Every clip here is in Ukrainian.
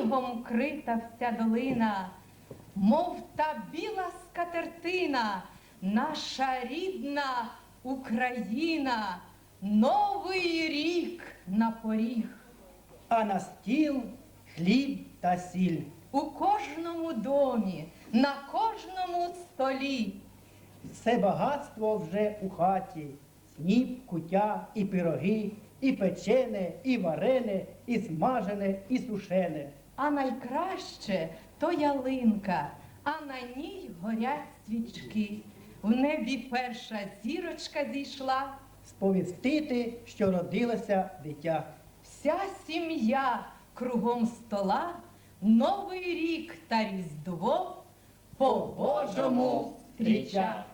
снігом крита вся долина, мов та біла скатертина, наша рідна Україна, Новий рік на поріг. а на стіл хліб та сіль. У кожному домі, на кожному столі. Все багатство вже у хаті. Сніп, кутя і пироги, і печене, і варене, і смажене, і сушене. А найкраще то ялинка, а на ній горять свічки. В небі перша зірочка зійшла, Сповістити, що родилося дитя. вся сім'я кругом стола, Новий рік та Різдво по-божому зустріча. Діти,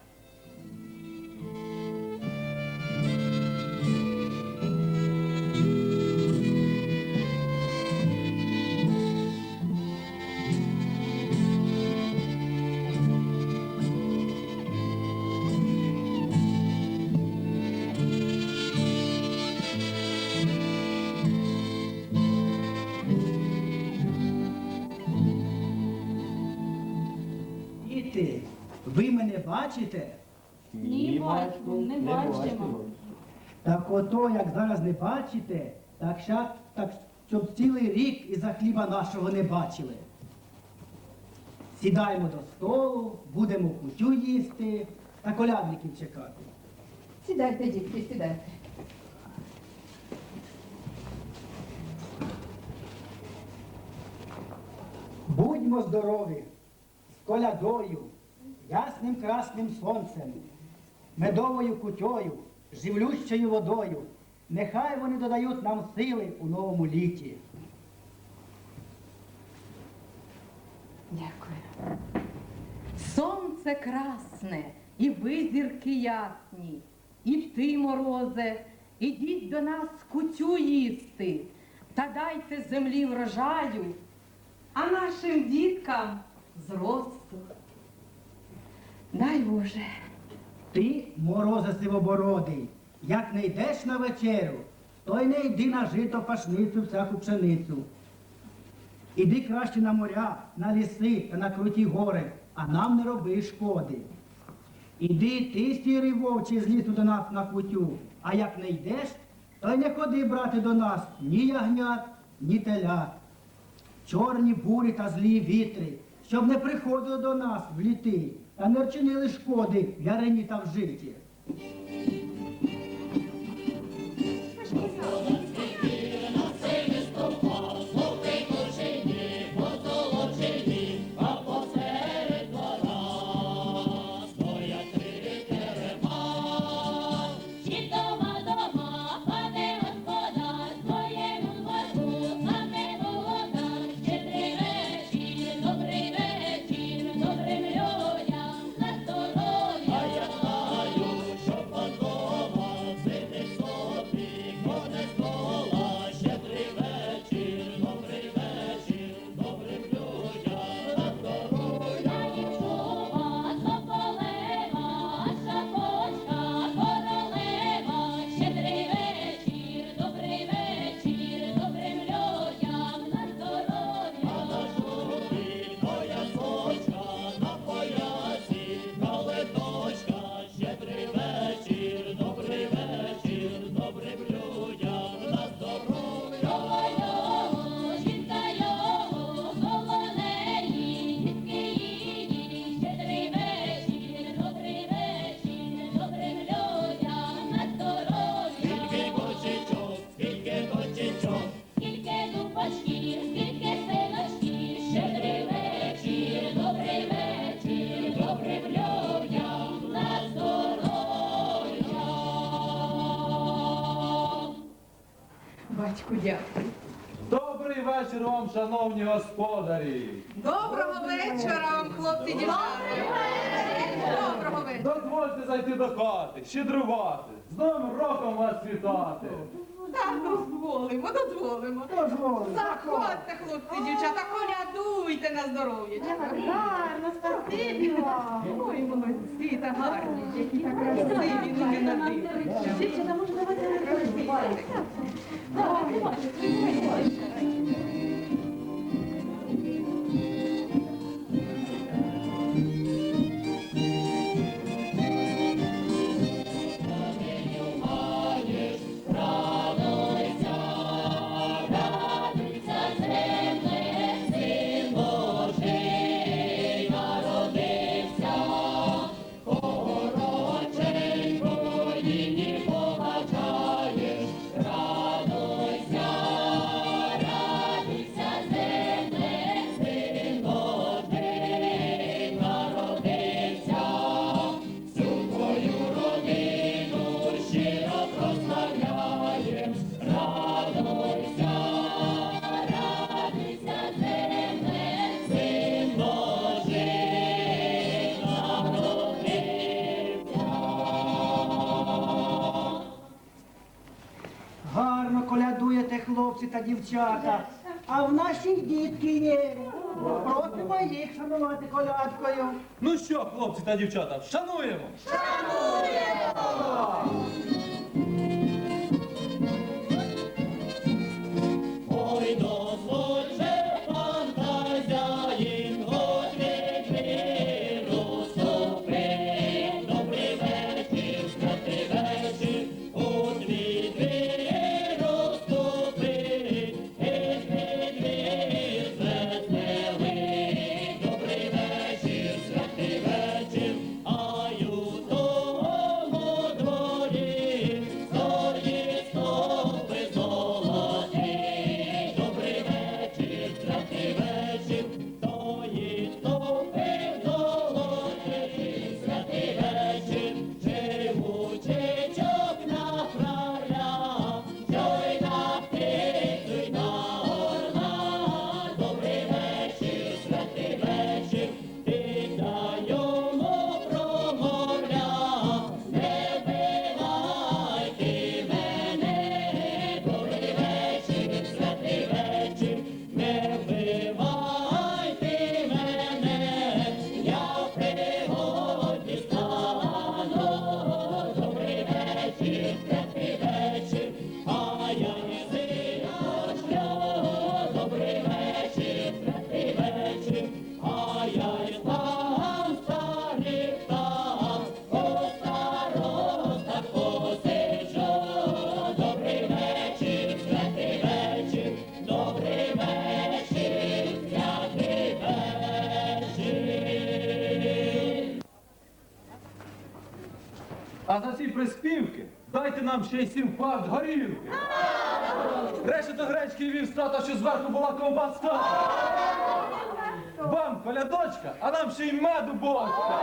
ви мене бачите? Ні, батьку, не бачимо. Так ото, як зараз не бачите, так, ща, так щоб цілий рік і за хліба нашого не бачили. Сідаємо до столу, будемо кутю їсти та колядників чекати. Сідайте, дітки, сідайте. Будьмо здорові, з колядою, ясним красним сонцем, медовою кутьою, живлющою водою. Нехай вони додають нам сили у новому літі. Дякую. Сонце красне, і ви зірки ясні, і ти, морозе, ідіть до нас кутю їсти, та дайте землі врожаю, а нашим діткам зросту. Дай Боже. Ти, морозе сивобородий, як не йдеш на вечерю, то й не йди на жито пашницю всяку пшеницю. Іди краще на моря, на ліси та на круті гори, а нам не роби шкоди. Іди ти, сірий вовчий, з лісу до нас на кутю, а як не йдеш, то й не ходи брати до нас ні ягнят, ні телят. Чорні бурі та злі вітри, щоб не приходили до нас в літи, та не вчинили шкоди я ярині та в шановні господарі. Доброго вечора вам, хлопці, дівчата. Доброго вечора. Дозвольте зайти до хати, щедрувати, з Новим роком вас вітати. Так, дозволимо, дозволимо. Дозволено. Заходьте, хлопці, дівчата, колядуйте на здоров'я. Гарно, спасибі вам. Ой, молодці та гарні, які так красиві, ну не надивляться. Дівчата, може, давайте не розбивайте. Давайте, бачите, дівчата. А в наші дітки є. Просимо їх шанувати колядкою. Ну що, хлопці та дівчата, вшануємо! Зверху була ковбаса. Вам колядочка, а нам ще й меду бочка.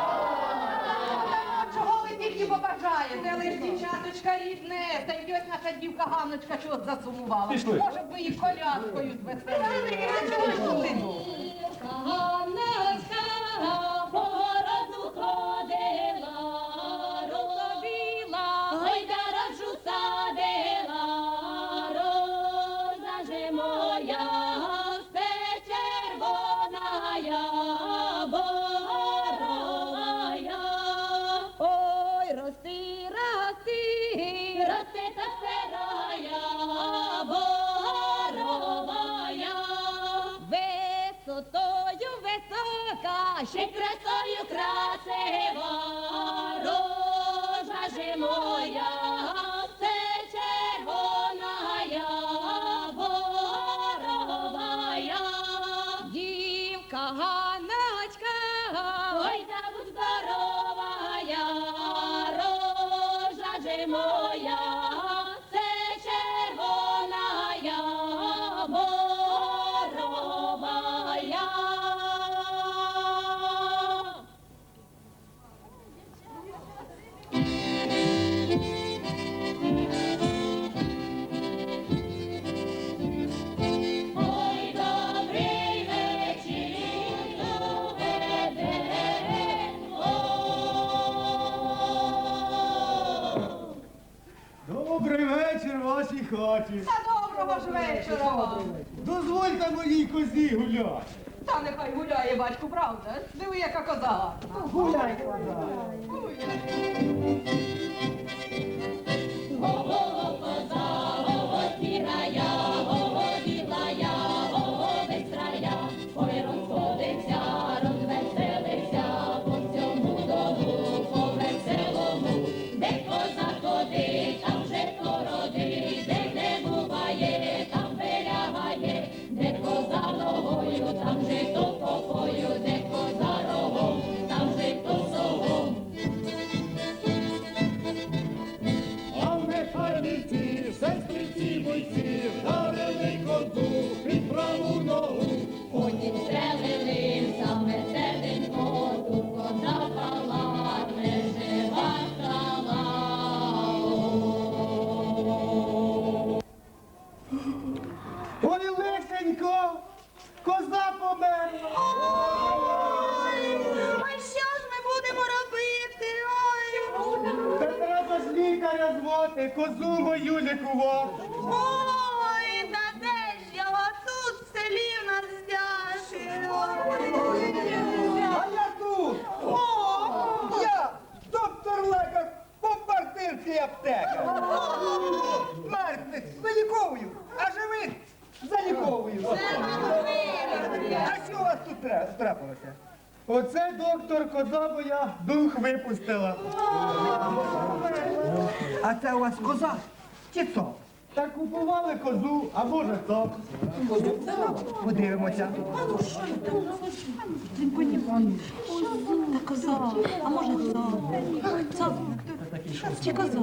Чого ви тільки побажаєте, але ж дівчаточка рідне, та й ось наша дівка Ганночка чого засумувала. Пішли. Може б ви її колядкою звеселили. Чого ж сумлину? Красою вашій хаті. Та доброго ж вечора вам. Дозвольте моїй козі гуляти. Та нехай гуляє батьку, правда? Диви, яка коза. Гуляй, коза. Ого, доктор коза моя дух випустила. А це у вас коза чи цоп? Та купували козу, а може цоп. Подивимося. Та коза, а може це? Це чи коза?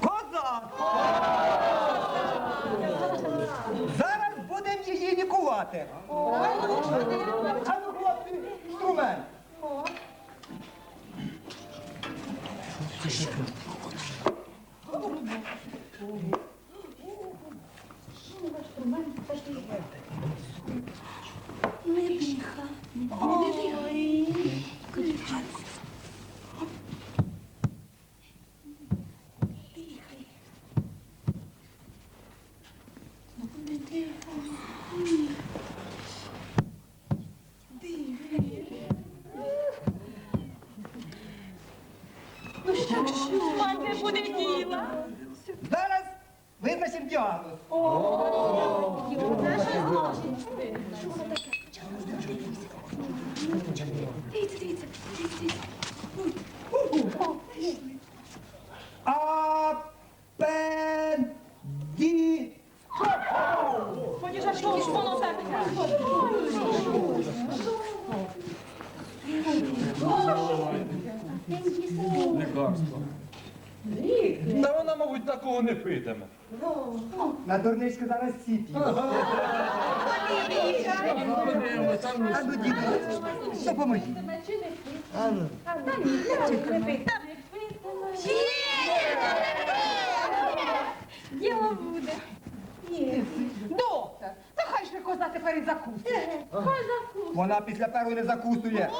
Коза! Зараз будемо її лікувати. А ну, хлопці. Не диха. cevabı. Oo. Oo. Дурничку зараз всі п'ють. А ну, допоможіть. Діло буде. Доктор, та хай же коза тепер і закусить. Вона після першої не закусує.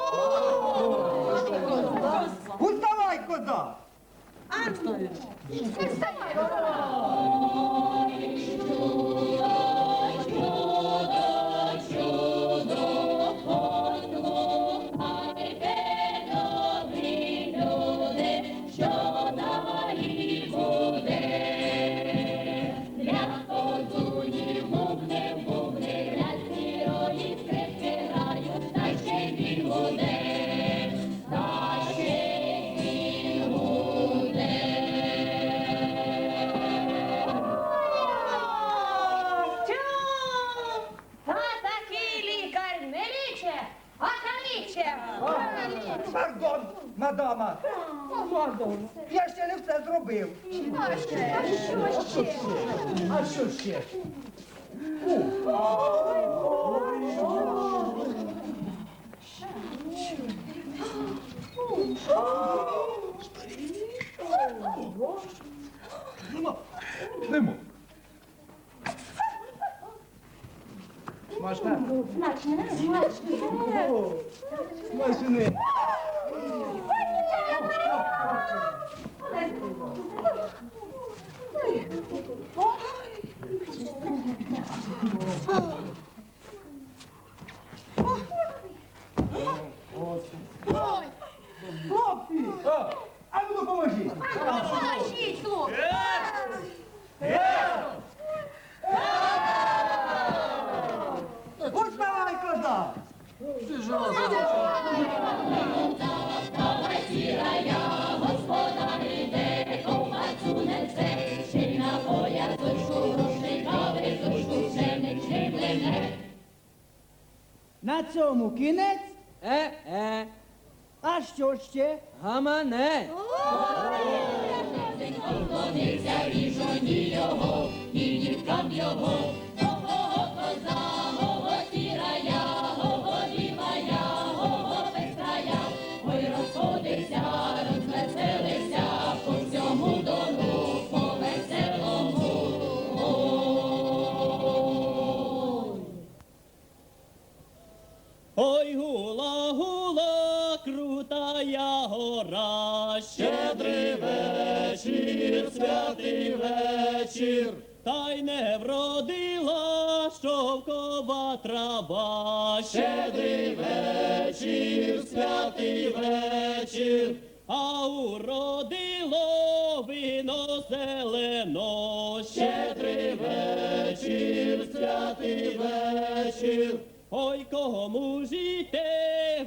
Уставай, коза! Добрі А що ще? А що ще? Не можу. Машина. Машини. допоможіть. Його. Ого, коза, ого, ого, білая, ого, пестрая. Ой, розходиться, розвеселися по всьому дому, по. Ой, гула, гула, крутая гора, щедрий вечір, святий вечір, та й не вродила шовкова трава, щедрий вечір, святий вечір, а уродило вино зелено, щедрий вечір, святий вечір. Ой, кому жити,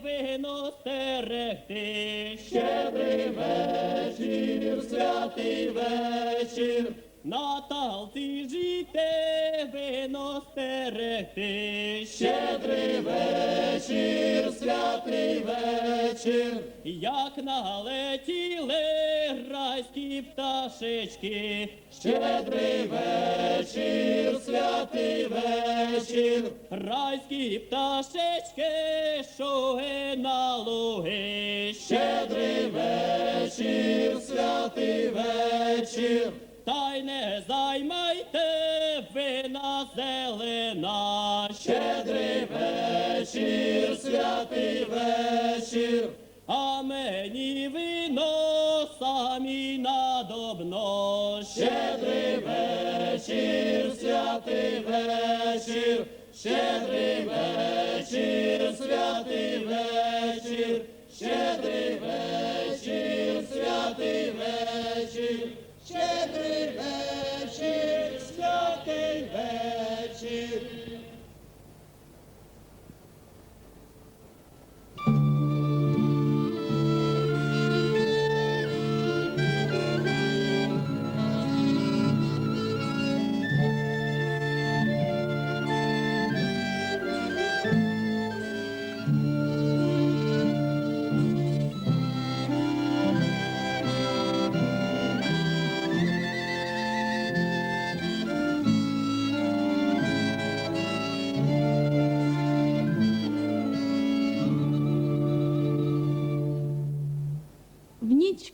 вино стерегти, щедрий вечір, святий вечір, на талці жити, вино стерегти, щедрий вечір, святий вечір, як налетіли райські пташечки, щедрий вечір, святий вечір, райські пташечки, що на луги, щедрий вечір, святий вечір, та й не займайте вина зелена, щедрий вечір, святий вечір, а мені вино самі надобно, щедрий вечір, святий вечір, щедрий вечір, святий вечір, щедрий вечір, щедрий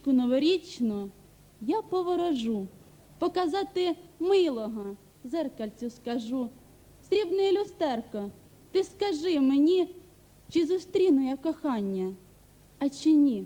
нічку новорічну я поворожу, показати милого, зеркальцю скажу. Срібне люстерко, ти скажи мені, чи зустріну я кохання, а чи ні?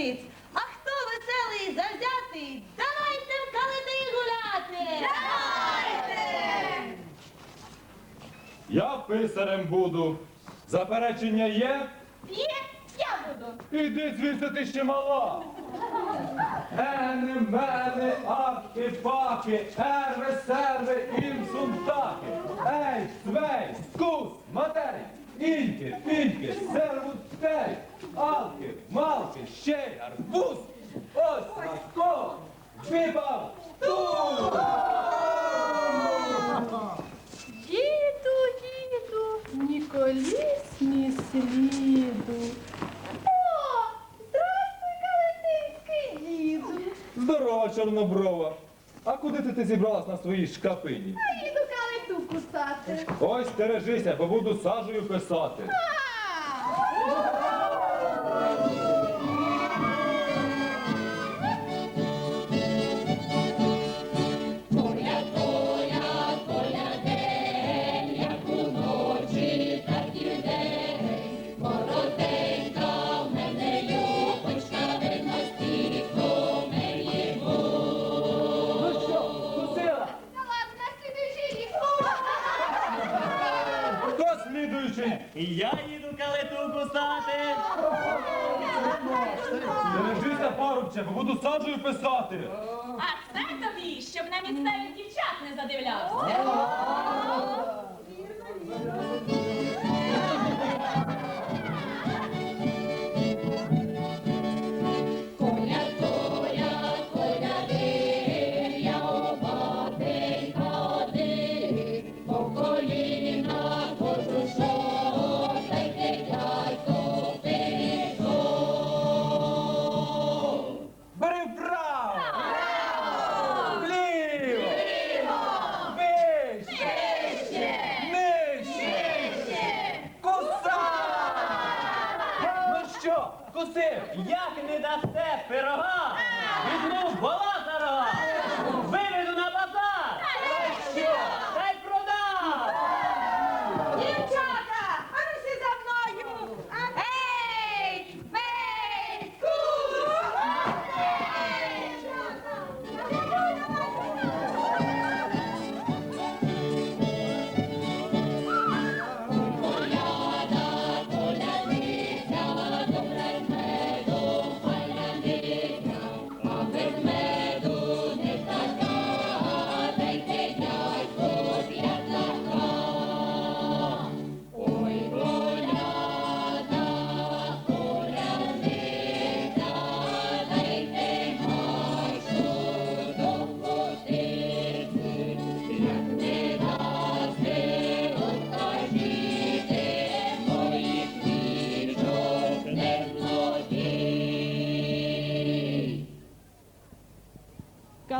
Вечорниць. А хто веселий завзятий, давайте в калити гуляти! Давайте! Я писарем буду. Заперечення є? Є, я буду. Іди звідси ти ще мала. Ени, мени, ахи, пахи, ерви, серви, інсунтахи. Ей, свей, скус, матері, іньки, піньки, сервутей, алки, малки, ще й арбуз. Ось кого бібав тут. Діду, діду, ні коліс, ні сліду. О, здрастуй, калетинський діду. Здорова, чорноброва. А куди ти, ти зібралась на своїй шкапині? Їду калиту кусати. Ось стережися, бо буду сажею писати. Слідуючий? Я їду калиту кусати. Бережися, парубче, бо буду саджею писати. А це тобі, щоб на місцевих дівчат не задивлявся.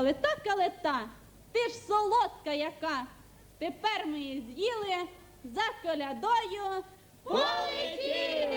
Калита, калита, ти ж солодка яка. Тепер ми її з'їли за колядою. Полетіли!